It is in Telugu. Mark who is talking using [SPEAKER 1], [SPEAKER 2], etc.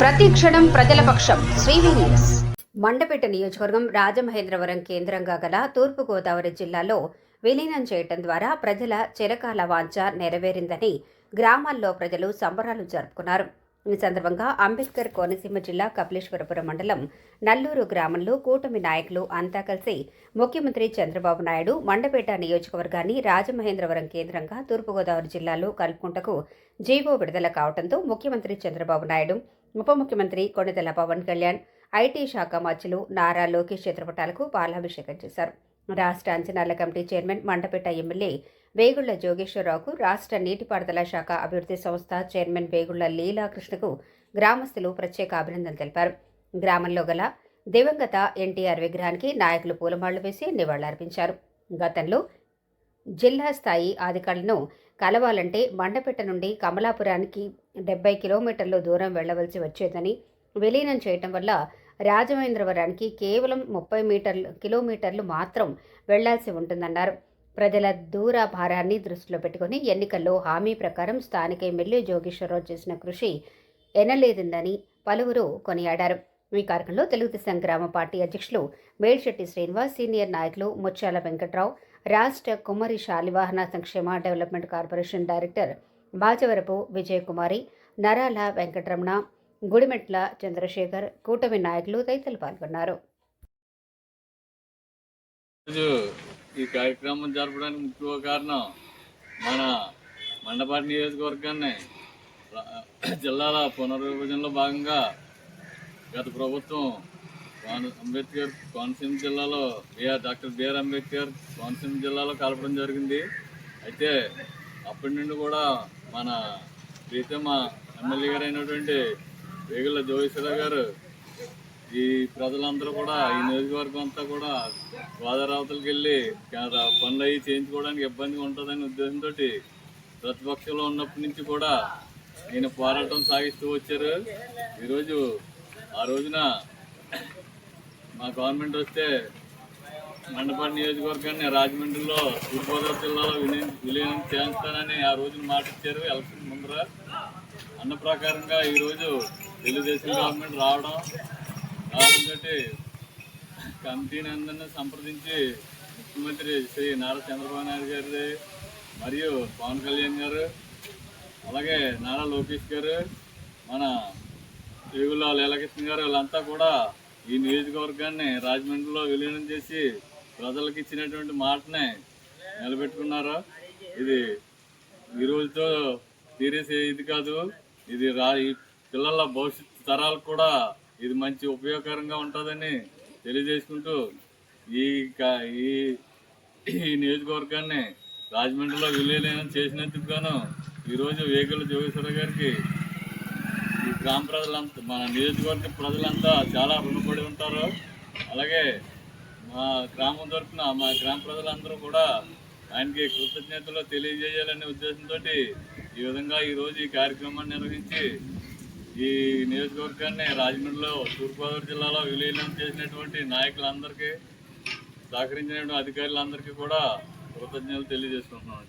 [SPEAKER 1] ప్రతి క్షణం ప్రజల పక్షం. శ్రీవి మండపేట నియోజకవర్గం రాజమహేంద్రవరం కేంద్రంగా గల తూర్పుగోదావరి జిల్లాలో విలీనం చేయటం ద్వారా ప్రజల చిరకాల వాంఛ నెరవేరిందని గ్రామాల్లో ప్రజలు సంబరాలు జరుపుకున్నారు. ఈ సందర్భంగా అంబేద్కర్ కోనసీమ జిల్లా కపిలేశ్వరపురం మండలం నల్లూరు గ్రామంలో కూటమి నాయకులు అంతా కలిసి ముఖ్యమంత్రి చంద్రబాబు నాయుడు మండపేట నియోజకవర్గాన్ని రాజమహేంద్రవరం కేంద్రంగా తూర్పుగోదావరి జిల్లాలో కలుపుకుంటకు జీవో విడుదల కావడంతో ముఖ్యమంత్రి చంద్రబాబు నాయుడు ఉప ముఖ్యమంత్రి కొణిదెల పవన్ కళ్యాణ్ ఐటీ శాఖ మధ్యలు నారా లోకేష్ చిత్రపటాలకు పాలాభిషేకం చేశారు. రాష్ట్ర అంచనాల committee chairman Mandapeta MLA Vegulla జోగేశ్వరరావుకు రాష్ట్ర నీటిపారుదల శాఖ అభివృద్ధి సంస్థ చైర్మన్ వేగుళ్ళ లీలాకృష్ణకు గ్రామస్తులు ప్రత్యేక అభినందనలు తెలిపారు. గ్రామంలో గల దివంగత ఎన్టీఆర్ విగ్రహానికి నాయకులు పూలమాళ్ళు వేసి నివాళులర్పించారు. గతంలో జిల్లా స్థాయి అధికారులను కలవాలంటే మండపేట నుండి కమలాపురానికి డెబ్బై కిలోమీటర్లు దూరం వెళ్ళవలసి వచ్చేదని విలీనం చేయటం వల్ల రాజమహేంద్రవరానికి కేవలం ముప్పై మీటర్లు కిలోమీటర్లు మాత్రం వెళ్ళాల్సి ఉంటుందన్నారు. ప్రజల దూర భారాన్ని దృష్టిలో పెట్టుకుని ఎన్నికల్లో హామీ ప్రకారం స్థానిక ఎమ్మెల్యే జోగేశ్వరరావు చేసిన కృషి ఎనలేదిందని పలువురు కొనియాడారు. ఈ కార్యక్రమంలో తెలుగుదేశం గ్రామ పార్టీ అధ్యక్షులు మేడ్శెట్టి శ్రీనివాస్ సీనియర్ నాయకులు ముత్యాల వెంకట్రావు రాష్ట్ర కుమ్మరి శాలివాహన సంక్షేమ development corporation director Bachavarapu Vijayakumari Narala Venkataramana Gudimetla Chandrasekhar కూటమి నాయకులు తదితరులు పాల్గొన్నారు.
[SPEAKER 2] ఈ కార్యక్రమం జరపడానికి ముఖ్య కారణం మన మండపాటి నియోజకవర్గాన్ని జిల్లాల పునర్విభజనలో భాగంగా గత ప్రభుత్వం అంబేద్కర్ కోనసీమ జిల్లాలో BR doctor BR Ambedkar Konaseema జిల్లాలో కలపడం జరిగింది. అయితే అప్పటి నుండి కూడా మన ప్రీతమ ఎమ్మెల్యే గారు అయినటువంటి వేగుల జోగేశ్వరరావు గారు ఈ ప్రజలందరూ కూడా ఈ నియోజకవర్గం అంతా కూడా గోదావరి అవతలకి వెళ్ళి పనులు అవి చేయించుకోవడానికి ఇబ్బందిగా ఉంటుందనే ఉద్దేశంతో ప్రతిపక్షంలో ఉన్నప్పటి నుంచి కూడా ఈయన పోరాటం సాగిస్తూ వచ్చారు. ఈరోజు ఆ రోజున మా గవర్నమెంట్ వస్తే మండపాడు నియోజకవర్గాన్ని రాజమండ్రిలో తూర్పుగోదావరి జిల్లాలో విలీనం విలీనం చేస్తానని ఆ రోజున మాట ఇచ్చారు. ఎలక్షన్ ముందర అన్న ప్రకారంగా ఈరోజు తెలుగుదేశం గవర్నమెంట్ రావడం రావడంతో కమిటీని అందరినీ సంప్రదించి ముఖ్యమంత్రి శ్రీ నారా చంద్రబాబు నాయుడు గారి మరియు పవన్ కళ్యాణ్ గారు అలాగే నారా లోకేష్ గారు మన వేగుల లీలకృష్ణ గారు వీళ్ళంతా కూడా ఈ నియోజకవర్గాన్ని రాజమండ్రిలో విలీనం చేసి ప్రజలకు ఇచ్చినటువంటి మాటనే నిలబెట్టుకున్నారు? ఇది ఈ రోజుతో తీరేసే ఇది కాదు. ఇది రా ఈ పిల్లల భవిష్యత్ తరాలకు కూడా ఇది మంచి ఉపయోగకరంగా ఉంటుందని తెలియజేసుకుంటూ ఈ క- ఈ ఈ నియోజకవర్గాన్ని రాజమండ్రిలో విలీనం చేసినందుకు గాను ఈరోజు వేగుల జోగేశ్వర గారికి ఈ గ్రామ ప్రజలంతా మన నియోజకవర్గ ప్రజలంతా చాలా రుణపడి ఉంటారు. అలాగే మా గ్రామం తరఫున మా గ్రామ ప్రజలందరూ కూడా ఆయనకి కృతజ్ఞతలు తెలియజేయాలనే ఉద్దేశంతో ఈ విధంగా ఈరోజు ఈ కార్యక్రమాన్ని నిర్వహించి ఈ నియోజకవర్గాన్ని రాజమండ్రిలో తూర్పుగోదావరి జిల్లాలో విలీనం చేసినటువంటి నాయకులందరికీ సహకరించిన అధికారులందరికీ కూడా కృతజ్ఞతలు తెలియజేసుకుంటున్నాం.